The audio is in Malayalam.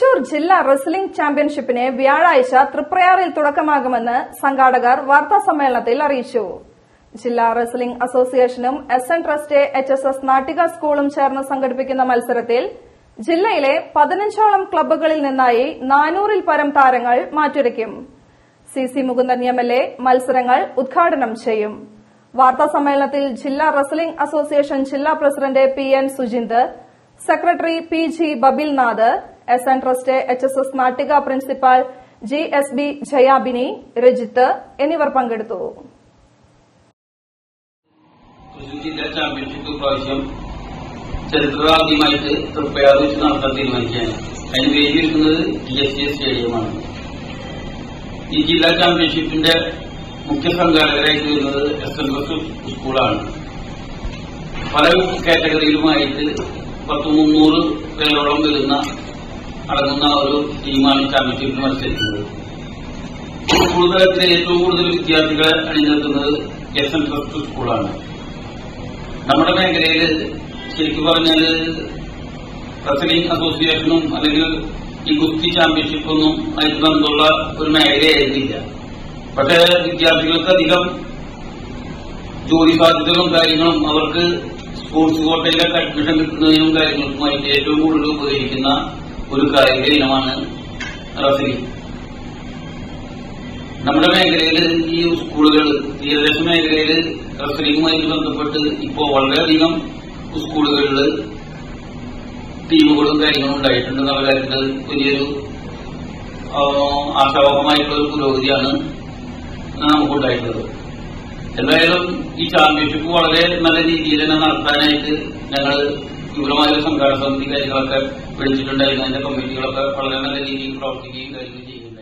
തൃശൂർ ജില്ലാ റെസ്ലിംഗ് ചാമ്പ്യൻഷിപ്പിന് വ്യാഴാഴ്ച തൃപ്രയാറിൽ തുടക്കമാകുമെന്ന് സംഘാടകർ വാർത്താ സമ്മേളനത്തിൽ അറിയിച്ചു. ജില്ലാ റെസ്ലിംഗ് അസോസിയേഷനും S N trust H S S Nattika സ്കൂളും ചേർന്ന് സംഘടിപ്പിക്കുന്ന മത്സരത്തിൽ ജില്ലയിലെ പതിനഞ്ചോളം ക്ലബ്ബുകളിൽ നിന്നായി നാനൂറിൽ പരം താരങ്ങൾ മാറ്റുരയ്ക്കും. C C Mukundan M L A മത്സരങ്ങൾ ഉദ്ഘാടനം ചെയ്യും. വാർത്താ സമ്മേളനത്തിൽ ജില്ലാ റെസ്ലിംഗ് അസോസിയേഷൻ ജില്ലാ president P N Sujinth secretary P G Babilnath S N trust H S S Nattika principal G S B Jayabini Rajith എന്നിവർ പങ്കെടുത്തു. ഈ ജില്ലാ ചാമ്പ്യൻഷിപ്പിന്റെ മുഖ്യ സംഘാടകരായിട്ട് വരുന്നത് എസ് എൻ എസ് സ്കൂളാണ് പല കാറ്റഗറിയിലുമായിട്ട് പത്ത് മുന്നൂറ് പേരോളം വരുന്ന അടങ്ങുന്ന ഒരു ടീമാണ് ചാമ്പ്യൻഷിപ്പിൽ മത്സരിക്കുന്നത്. സ്കൂൾ തലത്തിലെ ഏറ്റവും കൂടുതൽ വിദ്യാർത്ഥികളെ അണിനിരത്തുന്നത് എസ് എൻ പ്ലസ് ടു സ്കൂളാണ്. നമ്മുടെ മേഖലയിൽ ശരിക്കും പറഞ്ഞാൽ റസലിംഗ് അസോസിയേഷനും അല്ലെങ്കിൽ ഈ ഗുസ്തി ചാമ്പ്യൻഷിപ്പൊന്നും അതിന് ബന്ധമുള്ള ഒരു മേഖലയായിരുന്നില്ല. പക്ഷേ വിദ്യാർത്ഥികൾക്ക് അധികം ജോലി സാധ്യതകളും കാര്യങ്ങളും അവർക്ക് സ്പോർട്സ് കോട്ടയിലൊക്കെ അഡ്മിഷൻ കിട്ടുന്നതിനും കാര്യങ്ങൾക്കുമായിട്ട് ഏറ്റവും കൂടുതൽ ഉപകരിക്കുന്ന ഒരു കായിക ഇനമാണ് റഫറി നമ്മുടെ മേഖലയിൽ ഈ സ്കൂളുകൾ തീരദേശ മേഖലയിൽ റെസ്ലിംഗുമായി ബന്ധപ്പെട്ട് ഇപ്പോൾ വളരെയധികം സ്കൂളുകളിൽ ടീമുകളും കാര്യങ്ങളും ഉണ്ടായിട്ടുണ്ട് എന്നുള്ള കാര്യത്തിൽ വലിയൊരു ആശാവഹമായിട്ടുള്ള ഒരു പുരോഗതിയാണ് നമുക്കുണ്ടായിട്ടുള്ളത്. എന്തായാലും ഈ ചാമ്പ്യൻഷിപ്പ് വളരെ നല്ല രീതിയിൽ തന്നെ നടത്താനായിട്ട് ഞങ്ങൾ വിപുലമായ ഒരു സമിതി കാര്യങ്ങളൊക്കെ വിളിച്ചിട്ടുണ്ടായിരുന്നു. അതിന്റെ കമ്മിറ്റികളൊക്കെ വളരെ നല്ല രീതിയിൽ പ്രവർത്തിക്കുകയും കാര്യങ്ങൾ ചെയ്യുകയും